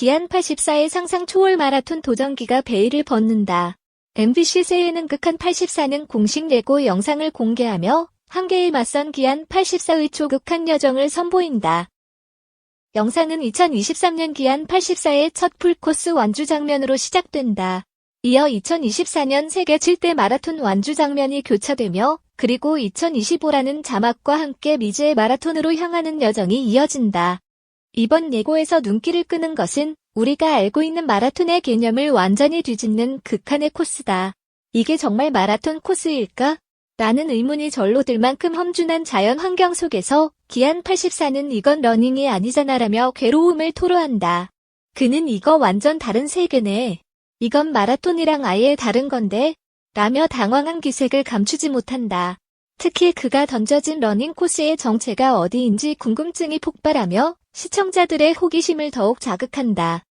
기안 84의 상상 초월 마라톤 도전기가 베일을 벗는다. MBC 새해는 극한 84는 공식 예고 영상을 공개하며 한계에 맞선 기안 84의 초극한 여정을 선보인다. 영상은 2023년 기안 84의 첫 풀코스 완주 장면으로 시작된다. 이어 2024년 세계 7대 마라톤 완주 장면이 교차되며 그리고 2025라는 자막과 함께 미즈의 마라톤으로 향하는 여정이 이어진다. 이번 예고에서 눈길을 끄는 것은 우리가 알고 있는 마라톤의 개념을 완전히 뒤집는 극한의 코스다. 이게 정말 마라톤 코스일까? 라는 의문이 절로 들 만큼 험준한 자연 환경 속에서 기안 84는 이건 러닝이 아니잖아라며 괴로움을 토로한다. 그는 이거 완전 다른 세계네. 이건 마라톤이랑 아예 다른 건데? 라며 당황한 기색을 감추지 못한다. 특히 그가 던져진 러닝 코스의 정체가 어디인지 궁금증이 폭발하며 시청자들의 호기심을 더욱 자극한다.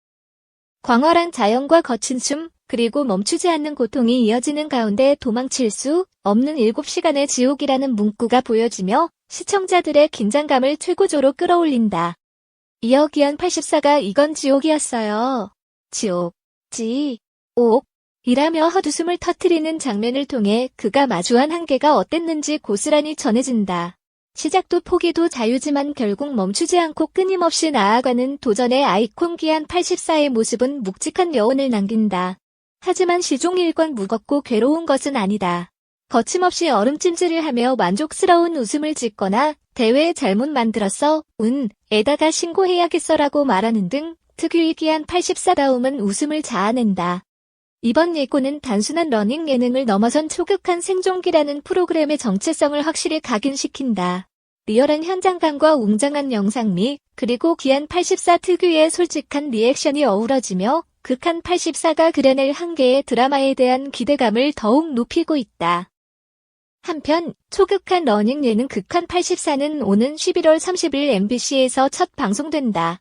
광활한 자연과 거친 숨, 그리고 멈추지 않는 고통이 이어지는 가운데 도망칠 수 없는 7시간의 지옥이라는 문구가 보여지며 시청자들의 긴장감을 최고조로 끌어올린다. 이어 기안 84가 이건 지옥이었어요. 지옥, 지, 옥, 이라며 헛웃음을 터트리는 장면을 통해 그가 마주한 한계가 어땠는지 고스란히 전해진다. 시작도 포기도 자유지만 결국 멈추지 않고 끊임없이 나아가는 도전의 아이콘 기안 84의 모습은 묵직한 여운을 남긴다. 하지만 시종일관 무겁고 괴로운 것은 아니다. 거침없이 얼음찜질을 하며 만족스러운 웃음을 짓거나 대회에 잘못 만들었어, 운, 에다가 신고해야겠어라고 말하는 등 특유의 기한 84다움은 웃음을 자아낸다. 이번 예고는 단순한 러닝 예능을 넘어선 초극한 생존기라는 프로그램의 정체성을 확실히 각인시킨다. 리얼한 현장감과 웅장한 영상 미, 그리고 기한 84 특유의 솔직한 리액션이 어우러지며 극한 84가 그려낼 한계의 드라마에 대한 기대감을 더욱 높이고 있다. 한편 초극한 러닝 예능 극한 84는 오는 11월 30일 MBC에서 첫 방송된다.